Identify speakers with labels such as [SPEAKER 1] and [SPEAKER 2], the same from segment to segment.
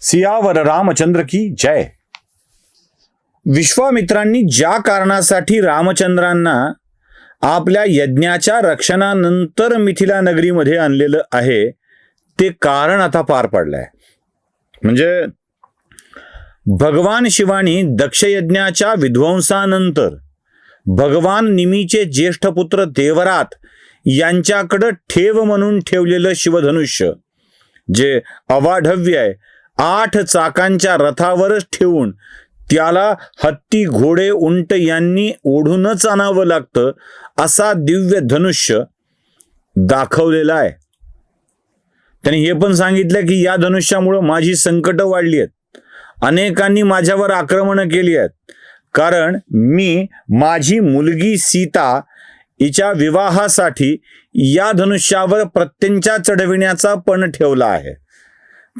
[SPEAKER 1] सियावर रामचंद्र की जय. विश्वामित्रांनी ज्या कारणासाठी रामचंद्रांना आपल्या यज्ञाच्या रक्षणानंतर मिथिला नगरीमध्ये आणलेलं आहे ते कारण आता पार पडलंय. म्हणजे भगवान शिवानी दक्षयज्ञाच्या विध्वंसानंतर भगवान निमीचे ज्येष्ठ पुत्र देवरात यांच्याकडं ठेव म्हणून ठेवलेलं शिवधनुष्य जे अवाढव्य आहे आठ चाकांच्या रथावरच ठेवून त्याला हत्ती घोडे उंट यांनी ओढूनच आणावं लागतं असा दिव्य धनुष्य दाखवलेला आहे. त्यांनी हे पण सांगितलं की या धनुष्यामुळं माझी संकट वाढली आहेत. अनेकांनी माझ्यावर आक्रमणं केली आहेत. कारण मी माझी मुलगी सीता हिच्या विवाहासाठी या धनुष्यावर प्रत्यंचा चढविण्याचा पण ठेवला आहे.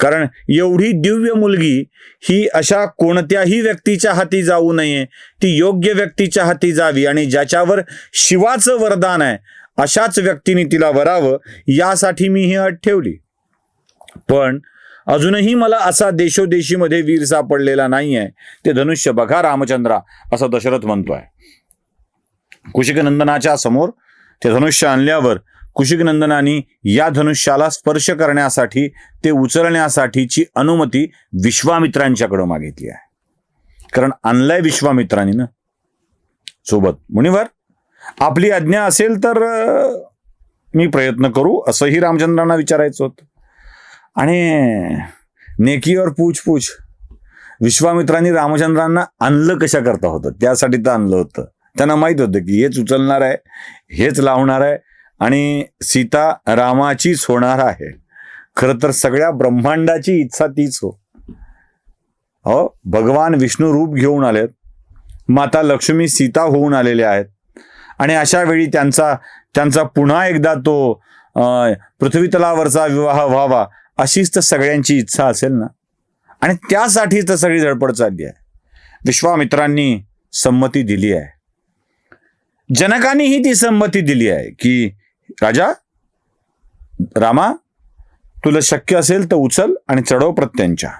[SPEAKER 1] कारण एवढी दिव्य मुलगी ही अशा कोणत्याही व्यक्तीच्या हाती जाऊ नये. ती योग्य व्यक्तीच्या हाती जावी आणि ज्याच्यावर शिवाचं वरदान आहे अशाच व्यक्तीने तिला वरावं यासाठी मी ही अट ठेवली. पण अजूनही मला असा देशोदेशीमध्ये वीर सापडलेला नाही आहे ते धनुष्य बघा रामचंद्रा असं दशरथ म्हणतोय. कुशिकनंदनाच्या समोर ते धनुष्य आणल्यावर कुशिकनंदनानी या धनुष्याला स्पर्श करण्यासाठी ते उचलण्यासाठीची अनुमती विश्वामित्रांच्याकडं मागितली आहे. कारण आणलाय विश्वामित्रांनी ना. सोबत. मुनिवर आपली आज्ञा असेल तर मी प्रयत्न करू असंही रामचंद्रांना विचारायचं होतं. आणि नेकीवर पूछ पूछ विश्वामित्रांनी रामचंद्रांना आणलं कशा करता होतं? त्यासाठी तर आणलं होतं. त्यांना माहीत होतं की हेच उचलणार आहे हेच लावणार आहे आणि सीता रामाचीच होणार आहे. खरं तर सगळ्या ब्रह्मांडाची इच्छा तीच हो. हो भगवान विष्णू रूप घेऊन आलेत. माता लक्ष्मी सीता होऊन आलेले आहेत. आणि अशा वेळी त्यांचा त्यांचा पुन्हा एकदा तो पृथ्वीतलावरचा विवाह व्हावा अशीच तर सगळ्यांची इच्छा असेल ना? आणि त्यासाठीच तर सगळी धडपड चालली आहे. विश्वामित्रांनी संमती दिली आहे. जनकांनीही ती संमती दिली आहे की राजा रामा तुला शक्य असेल तर उचल आणि चढव प्रत्यांच्या.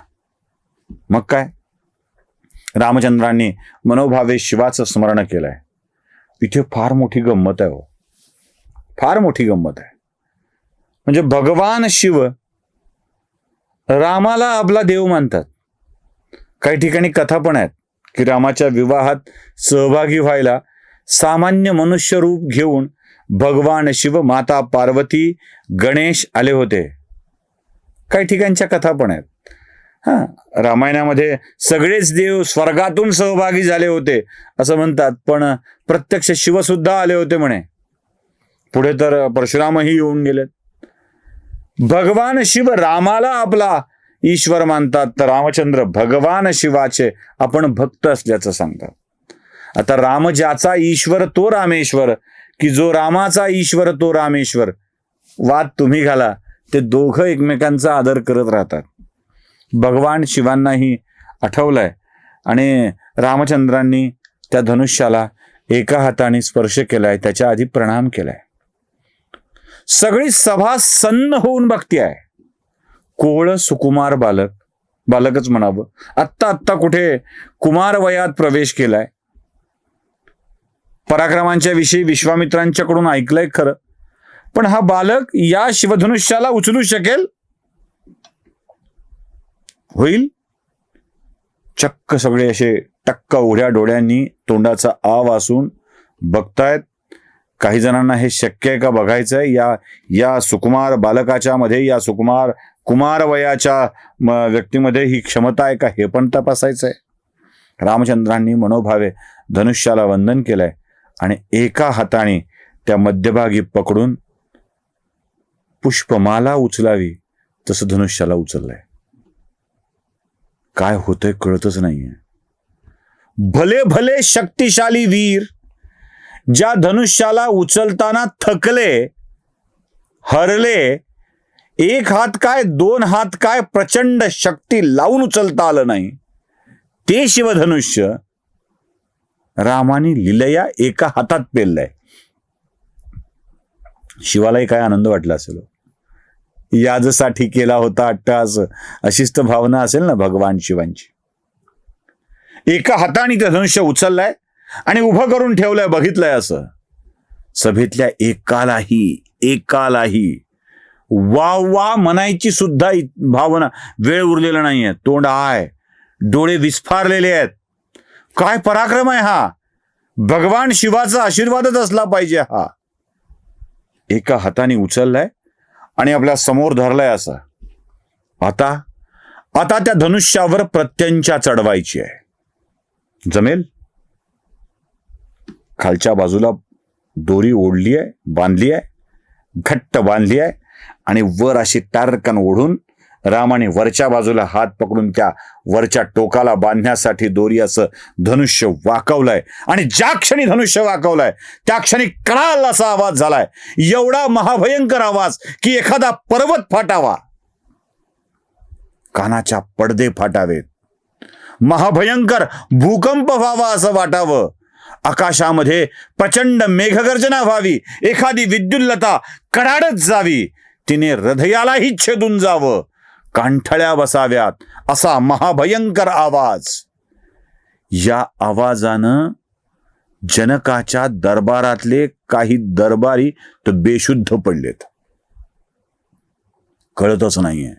[SPEAKER 1] मग काय? रामचंद्रांनी मनोभावे शिवाचं स्मरण केलंय. इथे फार मोठी गंमत आहे हो. फार मोठी गंमत आहे. म्हणजे भगवान शिव रामाला आपला देव मानतात. काही ठिकाणी कथा पण आहेत की रामाच्या विवाहात सहभागी व्हायला सामान्य मनुष्य रूप घेऊन भगवान शिव माता पार्वती गणेश आले होते. काही ठिकाणच्या कथा पण आहेत. हा रामायणामध्ये सगळेच देव स्वर्गातून सहभागी झाले होते असं म्हणतात पण प्रत्यक्ष शिव सुद्धा आले होते म्हणे. पुढे तर परशुरामही येऊन गेलेत भगवान शिव रामाला आपला ईश्वर मानतात तर रामचंद्र भगवान शिवाचे आपण भक्त असल्याचं सांगतात. आता राम ज्याचा ईश्वर तो रामेश्वर की जो रामाचा ईश्वर तो रामेश्वर. वाद तुम्ही घाला. ते दोघं एकमेकांचा आदर करत राहतात. भगवान शिवांनाही आठवलंय. आणि रामचंद्रांनी त्या धनुष्याला एका हाताने स्पर्श केलाय त्याच्या आधी प्रणाम केलाय. सगळी सभा सन्न होऊन बघती आहे कोवळ सुकुमार बालक बालकच म्हणावं. आत्ता आत्ता कुठे कुमार वयात प्रवेश केलाय. पराक्रमांच्या विषयी विश्वामित्रांच्याकडून ऐकलंय खरं. पण हा बालक या शिवधनुष्याला उचलू शकेल? होईल? चक्क सगळे असे टक्क उघड्या डोळ्यांनी तोंडाचा आ वासून बघतायत. काही जणांना हे शक्य आहे का बघायचं आहे या या सुकुमार बालकाच्या मध्ये या सुकुमार कुमार वयाच्या व्यक्तीमध्ये ही क्षमता आहे का हे पण तपासायचं आहे रामचंद्रांनी मनोभावे धनुष्याला वंदन केलंय. आणि एका हाताने त्या मध्यभागी पकडून पुष्पमाला उचलावी तसं धनुष्याला उचललंय. काय होतंय कळतच नाहीये. भले भले शक्तिशाली वीर ज्या धनुष्याला उचलताना थकले हरले एक हात काय दोन हात काय प्रचंड शक्ती लावून उचलता आलं नाही ते शिवधनुष्य रामाने लिलया एका हातात पेललाय. शिवालाही काय आनंद वाटला असेल हो. याजसाठी केला होता अट्टहास अशीच तर भावना असेल ना भगवान शिवांची. एका हाताने ते धनुष्य उचललाय आणि उभं करून ठेवलंय बघितलंय असं. सभेतल्या एकालाही एकालाही वा वा म्हणायची सुद्धा भावना वेळ उरलेला नाहीये. तोंड आहे डोळे विस्फारलेले आहेत. काय पराक्रम आहे हा? भगवान शिवाचा आशीर्वादच असला पाहिजे हा. एका हाताने उचललाय आणि आपल्यासमोर धरलाय असं. आता आता त्या धनुष्यावर प्रत्यंच्या चढवायची आहे. जमेल? खालच्या बाजूला दोरी ओढली आहे बांधली आहे घट्ट बांधली आहे आणि वर अशी टारकन ओढून रामाने वरच्या बाजूला हात पकडून त्या वरच्या टोकाला बांधण्यासाठी दोरी असं धनुष्य वाकवलंय. आणि ज्या क्षणी धनुष्य वाकवलंय त्या क्षणी कळाल असा आवाज झालाय. एवढा महाभयंकर आवाज की एखादा पर्वत फाटावा. कानाच्या पडदे फाटावेत. महाभयंकर भूकंप व्हावा असं वाटावं. आकाशामध्ये प्रचंड मेघगर्जना व्हावी. एखादी विद्युल्लता कडाडत जावी. तिने हृदयालाही छेदून जावं. कांठळ्या बसाव्यात असा महाभयंकर आवाज. या आवाजानं जनकाच्या दरबारातले काही दरबारी तर बेशुद्ध पडलेत. कळतच नाहीये.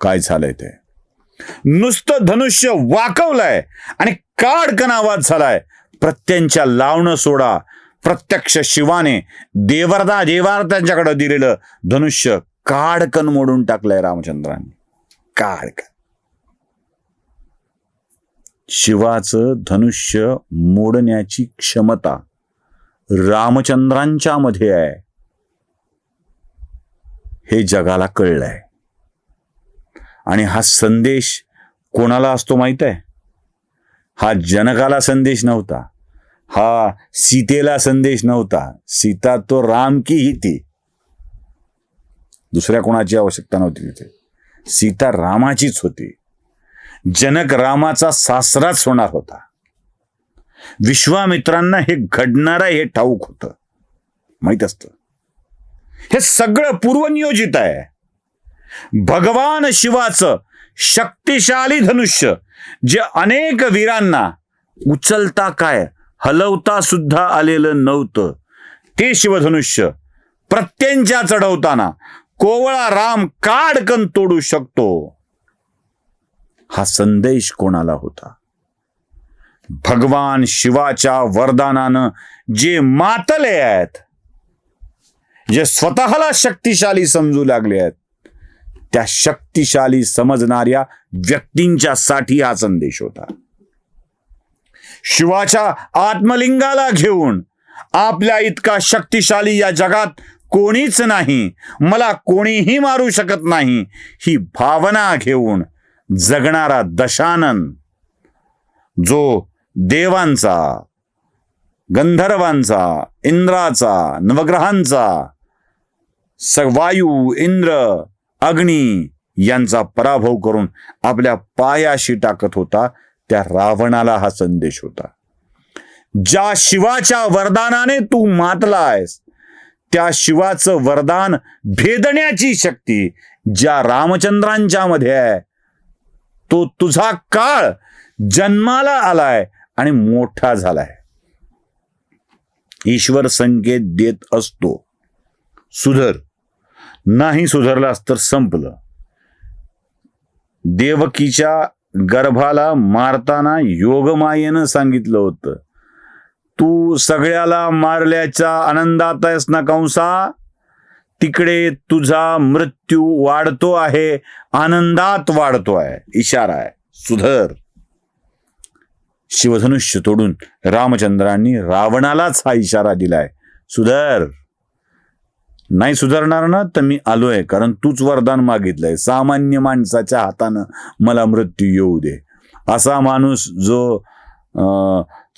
[SPEAKER 1] काय झालंय ते? नुसतं धनुष्य वाकवलंय आणि काडकन आवाज झालाय. प्रत्यंच्या लावणं सोडा. प्रत्यक्ष शिवाने देवरदा देवार त्यांच्याकडे दिलेलं धनुष्य काडकन मोडून टाकलंय रामचंद्रांनी. काडकन. शिवाचं धनुष्य मोडण्याची क्षमता रामचंद्रांच्या मध्ये आहे. हे जगाला कळलंय. आणि हा संदेश कोणाला असतो माहीत आहे हा जनकाला संदेश नव्हता. हा सीतेला संदेश नव्हता. सीता तो राम की ही ती. दुसऱ्या कोणाची आवश्यकता नव्हती तिथे. सीता रामाचीच होती. जनक रामाचा सासराच होणार होता. विश्वामित्रांना हे घडणार हे ठाऊक होतं. माहीत असतं. हे सगळं पूर्वनियोजित आहे. भगवान शिवाचं शक्तिशाली धनुष्य जे अनेक वीरांना उचलता काय हलवता सुद्धा आलेलं नव्हतं. ते शिवधनुष्य प्रत्यंच्या चढवताना कोवळा राम काडकन तोडू शकतो? हा संदेश कोणाला होता? भगवान शिवाच्या वरदानानं जे मातले आहेत जे स्वतःला शक्तिशाली समजू लागले आहेत त्या शक्तिशाली समजणाऱ्या व्यक्तींच्या साठी हा संदेश होता. शिवाच्या आत्मलिंगाला घेऊन आपल्या इतका शक्तिशाली या जगात कोणीच नाही. मला कोणीही मारू शकत नाही. ही भावना घेऊन जगणारा दशानन जो देवांचा गंधर्वांचा इंद्राचा नवग्रहांचा सवायू इंद्र अग्नी यांचा पराभव करून आपल्या पायाशी टाकत होता त्या रावणाला हा संदेश होता. ज्या शिवाच्या वरदानाने तू मातला आहेस त्या शिवाचं वरदान भेदण्याची शक्ती ज्या रामचंद्रांच्या मध्ये आहे. तो तुझा काळ जन्माला आलाय आणि मोठा झालाय. ईश्वर संकेत देत असतो. सुधर. नाही सुधरलास तर संपलं. देवकीच्या गर्भाला मारताना योगमायेनं सांगितलं होतं. तू सगळ्याला मारल्याच्या आनंदात आहेस ना कंसा? तिकडे तुझा मृत्यू वाढतो आहे आनंदात वाढतो आहे. इशारा आहे. सुधर. शिवधनुष्य तोडून रामचंद्रांनी रावणालाच हा इशारा दिलाय. सुधर. नाही सुधारणार ना तर मी आलोय कारण तूच वरदान मागितलंय. सामान्य माणसाच्या हातानं मला मृत्यू येऊ दे. असा माणूस जो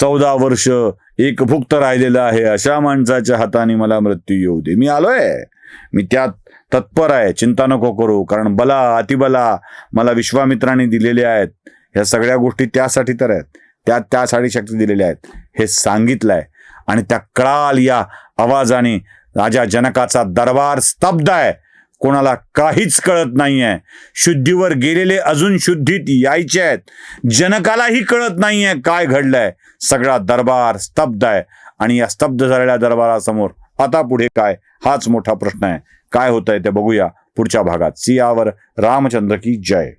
[SPEAKER 1] चौदा वर्ष एक फुक्त राहिलेला आहे अशा माणसाच्या हाताने मला मृत्यू येऊ दे. मी आलोय. मी त्यात तत्पर आहे. चिंता नको करू. कारण बला अतिबला मला विश्वामित्राने दिलेले आहेत. ह्या सगळ्या गोष्टी त्यासाठी तर आहेत. त्या त्यासाठी शक्ती दिलेल्या आहेत. हे सांगितलंय. आणि त्या कळाल या आवाजाने राजा जनकाचा दरबार स्तब्ध आहे. कोणाला काहीच कळत नाहीये. शुद्धीवर गेलेले अजून शुद्धीत यायचे आहेत. जनकालाही कळत नाहीये काय घडलंय. सगळा दरबार स्तब्ध आहे. आणि या स्तब्ध झालेल्या दरबारासमोर आता पुढे काय? हाच मोठा प्रश्न आहे. काय होतंय ते बघूया पुढच्या भागात. सियावर रामचंद्र की जय.